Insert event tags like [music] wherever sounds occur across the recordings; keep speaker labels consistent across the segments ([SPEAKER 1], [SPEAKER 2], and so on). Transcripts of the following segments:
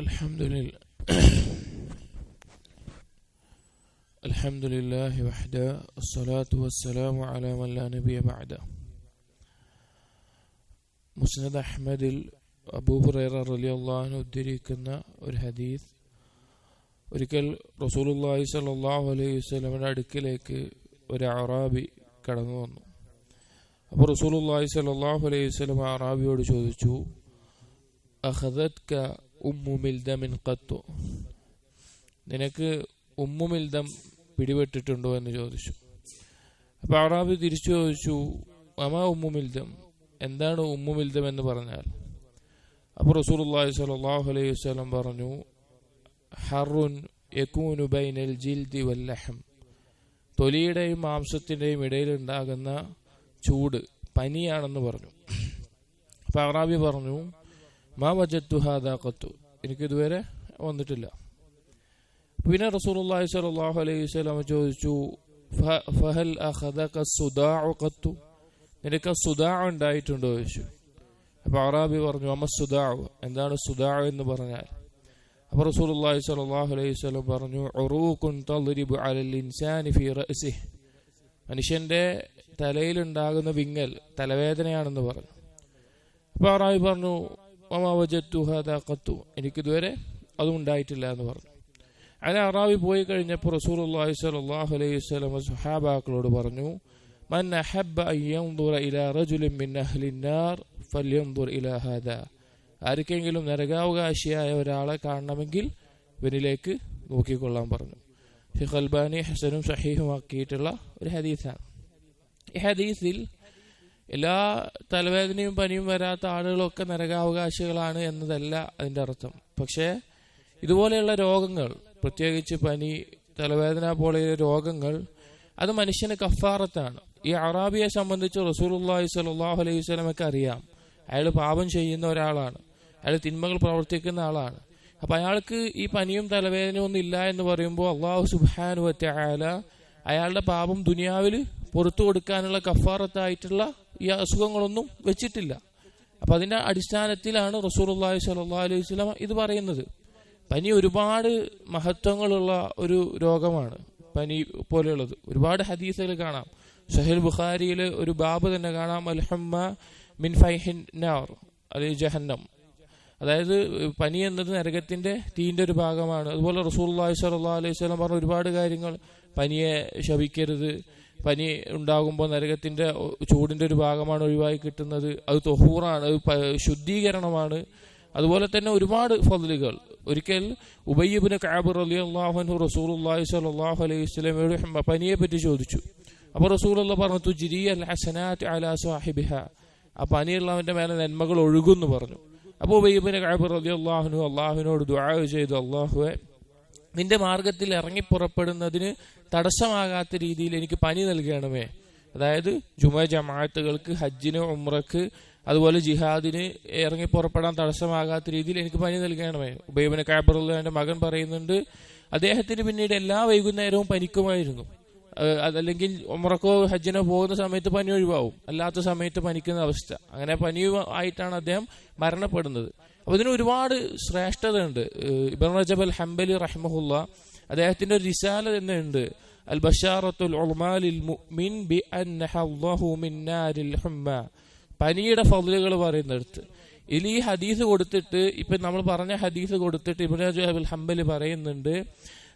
[SPEAKER 1] الحمد لله [coughs] الحمد لله وحده الصلاة والسلام على من لا نبي بعده മുസ്നദ് അഹ്മദിൽ അബൂഹുറൈറ റളിയല്ലാഹു ഉദ്ധരിക്കുന്ന ഒരു ഹദീസ് ഒരിക്കൽ റസൂലുള്ളാഹി സ്വല്ലല്ലാഹു അലൈഹി വസല്ലമയുടെ അടുക്കിലേക്ക് ഒരു അറാബി കടന്നു വന്നു അപ്പോൾ റസൂലുള്ളാഹി സ്വല്ലല്ലാഹു അലൈഹി വസല്ലം അറാബിയോട് ചോദിച്ചു അഖദത്ക ഉമ്മു മിൽദമിൻ കത്തു നിനക്ക് ഉമ്മുമിൽദം പിടിപെട്ടിട്ടുണ്ടോ എന്ന് ചോദിച്ചു. അപ്പൊ അറാബി തിരിച്ചു ചോദിച്ചു അമാ ഉമ്മുമിൽദം എന്താണ് ഉമ്മുമിൽദം എന്ന് പറഞ്ഞാൽ? അപ്പോൾ റസൂലുള്ളാഹി സ്വല്ലല്ലാഹു അലൈഹി വസല്ലം പറഞ്ഞു ഹറുൻ യകൂനു ബൈനൽ ജിൽദി വല്ലഹം തൊലിയുടെയും മാംസത്തിന്റെയും ഇടയിലുണ്ടാകുന്ന ചൂട് പനിയാണെന്ന് പറഞ്ഞു. അപ്പോൾ അറാബി പറഞ്ഞു മാ വജത്തു ഹാദാഖത്തു എനിക്കിതുവരെ വന്നിട്ടില്ല. പിന്നെ റസൂലുള്ളാഹി സ്വല്ലല്ലാഹു അലൈഹി വസല്ലം ചോദിച്ചു ഫഹൽ അഖദക സുദാഉ ഖത്തു? നിനക്ക് സുദാ ഉണ്ടായിട്ടുണ്ടോ ചോദിച്ചു അപ്പോൾ അറാബി പറഞ്ഞു അമ്മ സുദാഉ. എന്താണ് സുദാ എന്ന് പറഞ്ഞാൽ? അപ്പോൾ റസൂലുള്ളാഹി സ്വല്ലല്ലാഹു അലൈഹി വസല്ലം പറഞ്ഞു ഉറൂഖുൻ അലൽ ഇൻസാനി ഫീ റഅസിഹി. മനുഷ്യന്റെ തലയിലുണ്ടാകുന്ന വിങ്ങൽ തലവേദനയാണെന്ന് പറഞ്ഞു. അപ്പോൾ അറാബി പറഞ്ഞു മമാ വജത്തു ഹാദാ ഖത്തു. എനിക്കിതുവരെ അതും ഉണ്ടായിട്ടില്ല എന്ന് പറഞ്ഞു. അങ്ങനെ അറാബി പോയി കഴിഞ്ഞപ്പോൾ റസൂലുള്ളാഹി സ്വല്ലല്ലാഹു അലൈഹി വസല്ലം സുഹാബാക്കളോട് പറഞ്ഞു മൻ ഹാദാ. ആർക്കെങ്കിലും നരകാവകാശിയായ ഒരാളെ കാണണമെങ്കിൽ ഇവനിലേക്ക് നോക്കിക്കൊള്ളാൻ പറഞ്ഞു. ഷെയ്ഖ് അൽബാനി ഹസനും സഹീഹുമാക്കിയിട്ടുള്ള ഒരു ഹദീസാണ്. ഈ ഹദീസിൽ എല്ലാ തലവേദനയും പനിയും വരാത്ത ആളുകളൊക്കെ നരകാവകാശികളാണ് എന്നതല്ല അതിന്റെ അർത്ഥം. പക്ഷേ ഇതുപോലെയുള്ള രോഗങ്ങൾ പ്രത്യേകിച്ച് പനി തലവേദന പോലെയുള്ള രോഗങ്ങൾ അത് മനുഷ്യന് കഫാറത്താണ്. ഈ അറാബിയെ സംബന്ധിച്ച് റസൂലുള്ളാഹി സ്വല്ലല്ലാഹു അലൈഹി വസല്ലമക്ക് അറിയാം. അയാൾ പാപം ചെയ്യുന്ന ഒരാളാണ്. അയാൾ തിന്മകൾ പ്രവർത്തിക്കുന്ന ആളാണ്. അപ്പൊ അയാൾക്ക് ഈ പനിയും തലവേദനയും ഒന്നും ഇല്ല എന്ന് പറയുമ്പോൾ അള്ളാഹു സുബാനു അയാളുടെ പാപം ദുനിയാവിൽ പുറത്തു കൊടുക്കാനുള്ള കഫാറത്തായിട്ടുള്ള ഈ അസുഖങ്ങളൊന്നും വെച്ചിട്ടില്ല. അപ്പൊ അതിന്റെ അടിസ്ഥാനത്തിലാണ് റസൂലുള്ളാഹി സ്വല്ലല്ലാഹു അലൈഹി വസല്ലം ഇത് പറയുന്നത്. പനി ഒരുപാട് മഹത്വങ്ങളുള്ള ഒരു രോഗമാണ് പനി പോലെയുള്ളത്. ഒരുപാട് ഹദീസുകൾ കാണാം. സഹൽ ബുഖാരിയിൽ ഒരു ബാബ് തന്നെ കാണാം. അൽഹമ്മ മിൻ ഫൈഹിൻ നാർ ജഹന്നം. അതായത് പനി എന്നത് നരകത്തിന്റെ തീന്റെ ഒരു ഭാഗമാണ്. അതുപോലെ റസൂലുള്ളാഹി സ്വല്ലല്ലാഹു അലൈഹി സ്വലം പറഞ്ഞ ഒരുപാട് കാര്യങ്ങൾ പനിയെ ശപിക്കരുത്. പനി ഉണ്ടാകുമ്പോൾ നരകത്തിന്റെ ചൂടിന്റെ ഒരു ഭാഗമാണ് ഒഴിവായി കിട്ടുന്നത്. അത് തൊഹൂറാണ് അത് ശുദ്ധീകരണമാണ്. അതുപോലെ തന്നെ ഒരുപാട് ഫതിലുകൾ. ഒരിക്കൽ ഉബയ്യബിന് കാബർ അലി അള്ളാഹു റസൂലുള്ളാഹി സ്വല്ലല്ലാഹു അലൈഹി വസ്ലമയുടെ പനിയെ പറ്റി ചോദിച്ചു. അപ്പോൾ റസൂലുള്ള പറഞ്ഞു തുജിരി അൽ അലാ സാഹിബിഹ. ആ പനിയുള്ളവന്റെ മേലെ നന്മകൾ ഒഴുകുന്നു പറഞ്ഞു. അപ്പോൾ ഉബയ്യബിന് കാബർ അലി അള്ളാഹുനു അള്ളാഹുവിനോട് ദുആ ചെയ്തു അള്ളാഹുവെ നിന്റെ മാർഗത്തിൽ ഇറങ്ങി പുറപ്പെടുന്നതിന് തടസ്സമാകാത്ത രീതിയിൽ എനിക്ക് പനി നൽകണമേ. അതായത് ജുമ ജമാഅത്തുകൾക്ക് ഹജ്ജിന് ഉമ്രക്ക് അതുപോലെ ജിഹാദിന് ഇറങ്ങി പുറപ്പെടാൻ തടസ്സമാകാത്ത രീതിയിൽ എനിക്ക് പനി നൽകണമേ. ഉബൈബിന് കാബറുള്ളവന്റെ മകൻ പറയുന്നുണ്ട് അദ്ദേഹത്തിന് പിന്നീട് എല്ലാ വൈകുന്നേരവും പനിക്കുമായിരുന്നു. ഏഹ് അതല്ലെങ്കിൽ ഉമ്രക്കോ ഹജ്ജിനോ പോകുന്ന സമയത്ത് പനി ഒഴിവാവും. അല്ലാത്ത സമയത്ത് പനിക്കുന്ന അവസ്ഥ. അങ്ങനെ പനി ആയിട്ടാണ് അദ്ദേഹം മരണപ്പെടുന്നത്. അപ്പൊ ഇതിന് ഒരുപാട് ശ്രേഷ്ഠതയുണ്ട്. ഇബൻ റജബ് അൽ ഹംബലി റഹ്മുല്ല അദ്ദേഹത്തിന്റെ ഒരു റിസാല തന്നെ ഉണ്ട് അൽ ബഷാറത്തുൽ മുഅ്മിൻ ബി നാരിൽ പനിയുടെ ഫൗലുകൾ പറയുന്നിടത്ത്. ഇതിൽ ഈ ഹദീസ് കൊടുത്തിട്ട് ഇപ്പൊ നമ്മൾ പറഞ്ഞ ഹദീസ് കൊടുത്തിട്ട് അൽ ഹംബലി പറയുന്നുണ്ട്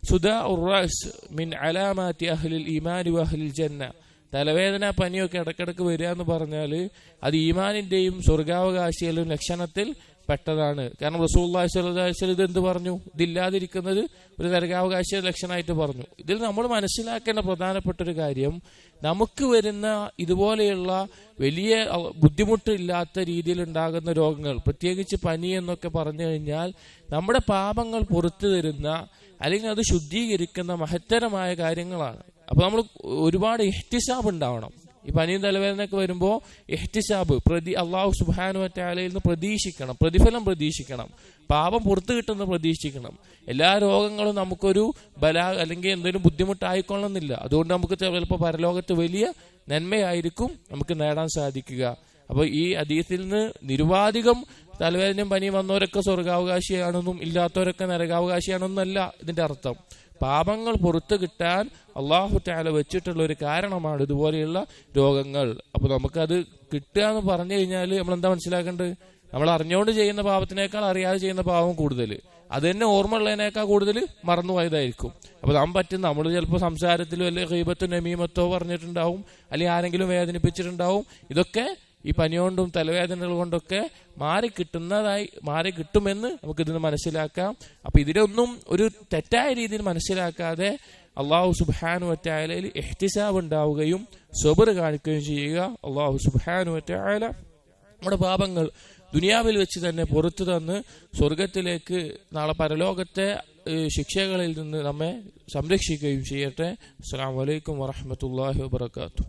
[SPEAKER 1] സുദാ ഉറാസ് മിൻ അലാമാറ്റി അഹ്ലിൽ ഈമാനി അഹ്ലിൽ ജന്ന. തലവേദന പനിയൊക്കെ ഇടക്കിടക്ക് വരിക എന്ന് പറഞ്ഞാൽ അത് ഈമാനിന്റെയും സ്വർഗാവകാശികളുടെയും ലക്ഷണത്തിൽ പെട്ടതാണ്. കാരണം റസൂള്ളി സ്വലം ഇത് എന്ത് പറഞ്ഞു? ഇതില്ലാതിരിക്കുന്നത് ഒരു നരകാവകാശ ലക്ഷണമായിട്ട് പറഞ്ഞു. ഇതിൽ നമ്മൾ മനസ്സിലാക്കേണ്ട പ്രധാനപ്പെട്ട ഒരു കാര്യം നമുക്ക് വരുന്ന ഇതുപോലെയുള്ള വലിയ ബുദ്ധിമുട്ടില്ലാത്ത രീതിയിൽ ഉണ്ടാകുന്ന രോഗങ്ങൾ പ്രത്യേകിച്ച് പനി എന്നൊക്കെ പറഞ്ഞു കഴിഞ്ഞാൽ നമ്മുടെ പാപങ്ങൾ പുറത്തു തരുന്ന അല്ലെങ്കിൽ അത് ശുദ്ധീകരിക്കുന്ന മഹത്തരമായ കാര്യങ്ങളാണ്. അപ്പൊ നമ്മൾ ഒരുപാട് ഇഹ്തിസാബ് ഉണ്ടാവണം. ഈ പനിയും തലവേദനയൊക്കെ വരുമ്പോ ഇഹ്തിസാബ് പ്രതി അള്ളാഹു സുബാനു മറ്റാലയിൽ നിന്ന് പ്രതീക്ഷിക്കണം. പ്രതിഫലം പ്രതീക്ഷിക്കണം. പാപം പുറത്തു കിട്ടുന്ന പ്രതീക്ഷിക്കണം. എല്ലാ രോഗങ്ങളും നമുക്കൊരു ബല അല്ലെങ്കിൽ എന്തെങ്കിലും ബുദ്ധിമുട്ടായിക്കൊള്ളണമെന്നില്ല. അതുകൊണ്ട് നമുക്ക് ചിലപ്പോൾ പരലോകത്ത് വലിയ നന്മയായിരിക്കും നമുക്ക് നേടാൻ സാധിക്കുക. അപ്പൊ ഈ ഹദീസിൽ നിന്ന് നിരുപാധികം തലവേദനയും പനി വന്നവരൊക്കെ സ്വർഗാവകാശിയാണെന്നും ഇല്ലാത്തവരൊക്കെ നരകാവകാശിയാണെന്നല്ല ഇതിന്റെ അർത്ഥം. പാപങ്ങൾ പുറത്തു കിട്ടാൻ അള്ളാഹു ടാല വെച്ചിട്ടുള്ള ഒരു കാരണമാണ് ഇതുപോലെയുള്ള രോഗങ്ങൾ. അപ്പൊ നമുക്കത് കിട്ടുക എന്ന് പറഞ്ഞു കഴിഞ്ഞാൽ നമ്മൾ എന്താ മനസ്സിലാക്കേണ്ടത്? നമ്മൾ അറിഞ്ഞുകൊണ്ട് ചെയ്യുന്ന പാപത്തിനേക്കാൾ അറിയാതെ ചെയ്യുന്ന പാപം കൂടുതൽ. അത് തന്നെ ഓർമ്മ ഉള്ളതിനേക്കാൾ കൂടുതൽ മറന്നുപോയതായിരിക്കും. അപ്പൊ നാം പറ്റും നമ്മൾ ചിലപ്പോൾ സംസാരത്തിലോ അല്ലെങ്കിൽ ഹൈബത്തോ നമീമത്തോ പറഞ്ഞിട്ടുണ്ടാവും അല്ലെങ്കിൽ ആരെങ്കിലും വേദനിപ്പിച്ചിട്ടുണ്ടാവും. ഇതൊക്കെ ഈ പനി കൊണ്ടും തലവേദനകൾ കൊണ്ടൊക്കെ മാറി കിട്ടുന്നതായി മാറി കിട്ടുമെന്ന് നമുക്ക് ഇതിന് മനസ്സിലാക്കാം. അപ്പൊ ഇതിലൊന്നും ഒരു തെറ്റായ രീതിയിൽ മനസ്സിലാക്കാതെ അള്ളാഹു സുബാനു വറ്റായാലയിൽ എഹ്തിസാബ് ഉണ്ടാവുകയും സ്വബർ കാണിക്കുകയും ചെയ്യുക. അള്ളാഹു സുബാനു വറ്റായാല നമ്മുടെ പാപങ്ങൾ ദുനിയാവിൽ വെച്ച് തന്നെ പുറത്തു തന്ന് സ്വർഗത്തിലേക്ക് നാളെ പരലോകത്തെ ശിക്ഷകളിൽ നിന്ന് നമ്മെ സംരക്ഷിക്കുകയും ചെയ്യട്ടെ. അസ്സാം വലൈക്കും വാഹമത്തല്ലാഹി വാത്തു